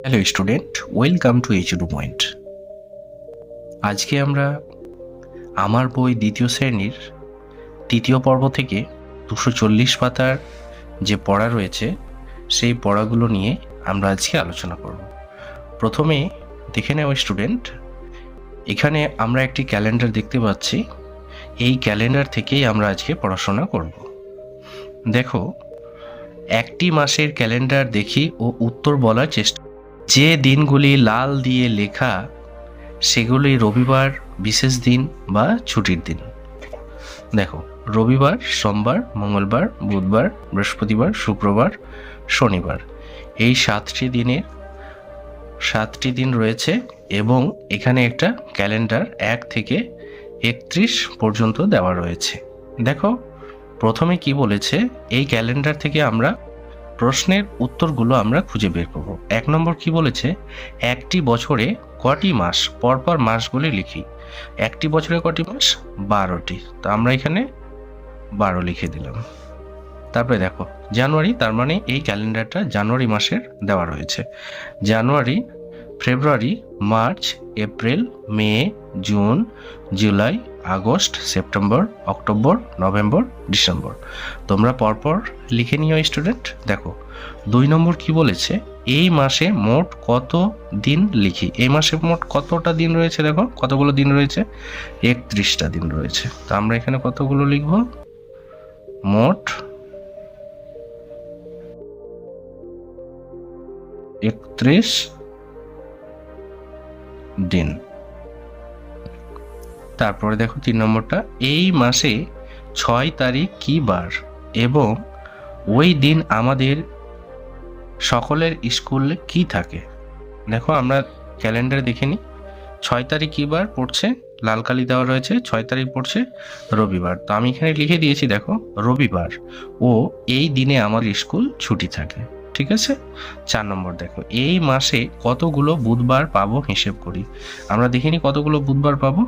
Hello student welcome to HD point আজকে আমরা আমার বই দ্বিতীয় শ্রেণির তৃতীয় পর্ব থেকে দুশো চল্লিশ পাতার যে পড়া রয়েছে, সেই পড়াগুলো নিয়ে আমরা আজকে আলোচনা করব। প্রথমে দেখে নেওয়া স্টুডেন্ট এখানে আমরা একটি ক্যালেন্ডার দেখতে পাচ্ছি। এই ক্যালেন্ডার থেকেই আমরা আজকে পড়াশোনা করব। দেখো, একটি মাসের ক্যালেন্ডার দেখি ও উত্তর বলার চেষ্টা যে দিনগুলি লাল দিয়ে লেখা, সেগুলি রবিবার বিশেষ দিন বা ছুটির দিন। দেখো, রবিবার, সোমবার, মঙ্গলবার, বুধবার, বৃহস্পতিবার, শুক্রবার, শনিবার। এই সাতটি দিনের সাতটি দিন রয়েছে এবং এখানে একটা ক্যালেন্ডার এক থেকে একত্রিশ পর্যন্ত দেওয়া রয়েছে। দেখো, প্রথমে কি বলেছে? এই ক্যালেন্ডার থেকে আমরা প্রশ্নের উত্তরগুলো আমরা খুঁজে বের করব। এক নম্বর কি বলেছে? একটি বছরে কটি মাস? পরপর মাসগুলি লিখি। একটি বছরে কটি মাস? বারোটি। তো আমরা এখানে বারো লিখে দিলাম। তারপরে দেখো, জানুয়ারি, তার মানে এই ক্যালেন্ডারটা জানুয়ারি মাসের দেওয়া রয়েছে। January, February, March, April, May, June, July August, September, October, November, December. তোমরা পরপর লিখে নিও, স্টুডেন্ট। দেখো, দুই নম্বর কি বলেছে? এই মাসে মোট কত দিন লিখি? এই মাসে মোট কতটা দিন রয়েছে দেখো? কতগুলো দিন রয়েছে? একত্রিশটা দিন রয়েছে। তো আমরা এখানে কতগুলো লিখব? মোট একত্রিশ দিন। তারপরে দেখো তিন নম্বরটা, এই মাসে ছয় তারিখ কি বার? এবং ওই দিন আমাদের সকলের স্কুলে কি থাকে? দেখো আমরা ক্যালেন্ডার দেখে নিই। ছয় তারিখ কী বার পড়ছে? লাল কালি দেওয়া রয়েছে, ছয় তারিখ পড়ছে রবিবার। তো আমি এখানে লিখে দিয়েছি, দেখো, রবিবার। ও, এই দিনে আমার স্কুল ছুটি থাকে, ঠিক আছে? চার নম্বর দেখো, এই মাসে কতগুলো বুধবার পাবো হিসেব করি। আমরা দেখিনি কতগুলো বুধবার পাবো।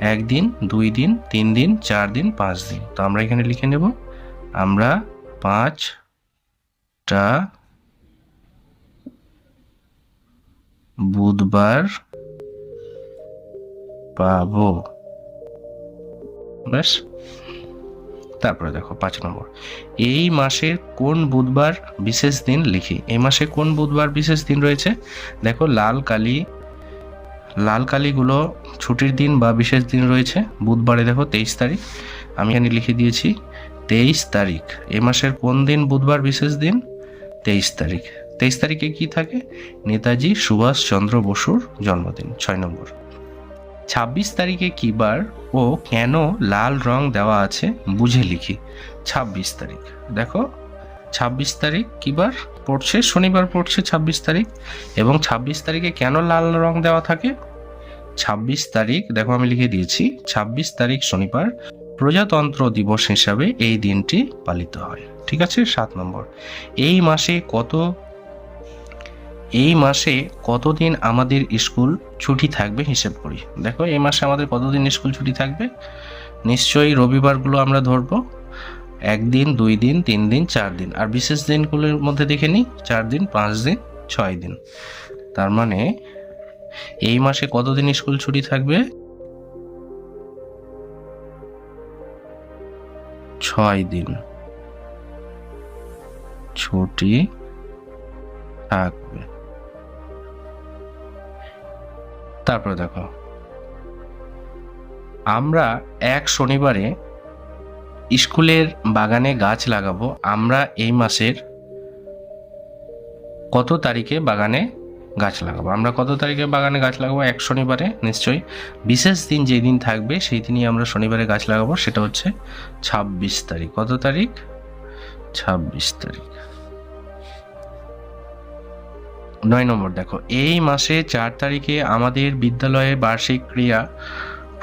একদিন, দুই দিন, তিন দিন, চার দিন, পাঁচ দিন। তো আমরা এখানে লিখে নেব, আমরা পাঁচটা বুধবার পাবো। ব্যাস। তারপরে দেখো, পাঁচ নম্বর। এই মাসের কোন বুধবার বিশেষ দিন লিখি? এই মাসে কোন বুধবার বিশেষ দিন রয়েছে? দেখো, লাল, কালি লাল কালিগুলো ছুটির দিন বা বিশেষ দিন রয়েছে। বুধবারে দেখো তেইশ তারিখ। আমি এখানে লিখে দিয়েছি, তেইশ তারিখ। এ মাসের কোন দিন? বুধবার বিশেষ দিন, তেইশ তারিখ। তেইশ তারিখে কি থাকে? নেতাজি সুভাষচন্দ্র বসুর জন্মদিন, ছয় নম্বর। ছাব্বিশ তারিখে কি বার ও কেন লাল রং দেওয়া আছে? বুঝে লিখি। ছাব্বিশ তারিখ। দেখো ছাব্বিশ তারিখ কি বার? পড়ছে, শনিবার পড়ছে ছাব্বিশ তারিখ। এবং ছাব্বিশ তারিখে কেন লাল রং দেওয়া থাকে? ছাব্বিশ তারিখ, দেখো আমি লিখে দিয়েছি, ছাব্বিশ তারিখ শনিবার প্রজাতন্ত্র দিবস হিসাবে এই দিনটি পালিত হয়। ঠিক আছে? সাত নম্বর। এই মাসে কত, এই মাসে কতদিন আমাদের স্কুল ছুটি থাকবে হিসেব করি। দেখো, এই মাসে আমাদের কতদিন স্কুল ছুটি থাকবে? নিশ্চয়ই রবিবারগুলো আমরা ধরবো। একদিন দুই দিন তিন দিন চার দিন আর বিশেষ দিনগুলোর মধ্যে দেখে নিই চার দিন পাঁচ দিন ছয় দিন তার মানে এই মাসে কতদিন স্কুল ছুটি থাকবে? ছয় দিন ছুটি থাকবে। তারপরে দেখো। আমরা এক শনিবারে স্কুলের বাগানে গাছ লাগাবো, আমরা এই মাসের কত তারিখে বাগানে গাছ লাগাবো? আমরা কত তারিখে বাগানে গাছ লাগাবো? এক শনিবারে, নিশ্চয়ই। বিশেষ দিন যেই দিন থাকবে, সেই দিনই আমরা শনিবারে গাছ লাগাবো, সেটা হচ্ছে ছাব্বিশ তারিখ। কত তারিখ? ছাব্বিশ তারিখ। নয় নম্বর, দেখো, এই মাসে চার তারিখে আমাদের বিদ্যালয়ে বার্ষিক ক্রিয়া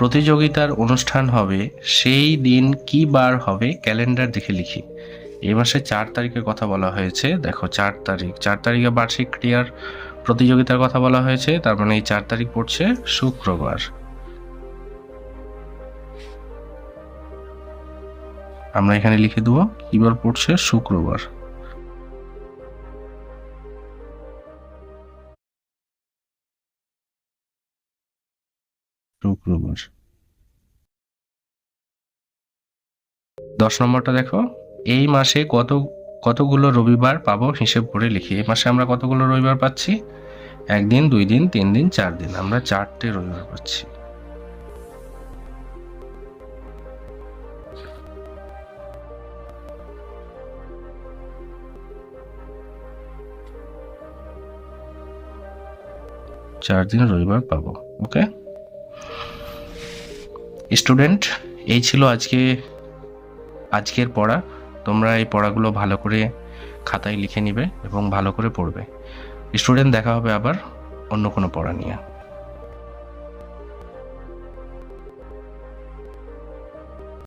প্রতিযোগিতার অনুষ্ঠান হবে, সেই দিন কি বার হবে ক্যালেন্ডার দেখে লিখি। এই মাসে চার তারিখের কথা বলা হয়েছে, দেখো চার তারিখ। চার তারিখে বার্ষিক ক্রিয়ার প্রতিযোগিতার কথা বলা হয়েছে, তার মানে এই চার তারিখ পড়ছে শুক্রবার। আমরা এখানে লিখে দেবো, কি বার পড়ছে শুক্রবার। শুক্রবার দশ নম্বরটা দেখো। এই মাসে কত, কতগুলো রবিবার পাবো হিসেব করে লিখি। এই মাসে আমরা কতগুলো রবিবার পাচ্ছি? একদিন, দুই দিন, তিন দিন, চার দিন। আমরা চারটে রবিবার পাচ্ছি। চার দিন রবিবার পাবো, ওকে? স্টুডেন্ট, এই ছিল আজকে, আজকের পড়া। তোমরা এই পড়াগুলো ভালো করে খাতায় লিখে নিবে এবং ভালো করে পড়বে। স্টুডেন্ট, দেখা হবে আবার অন্য কোনো পড়া নিয়ে।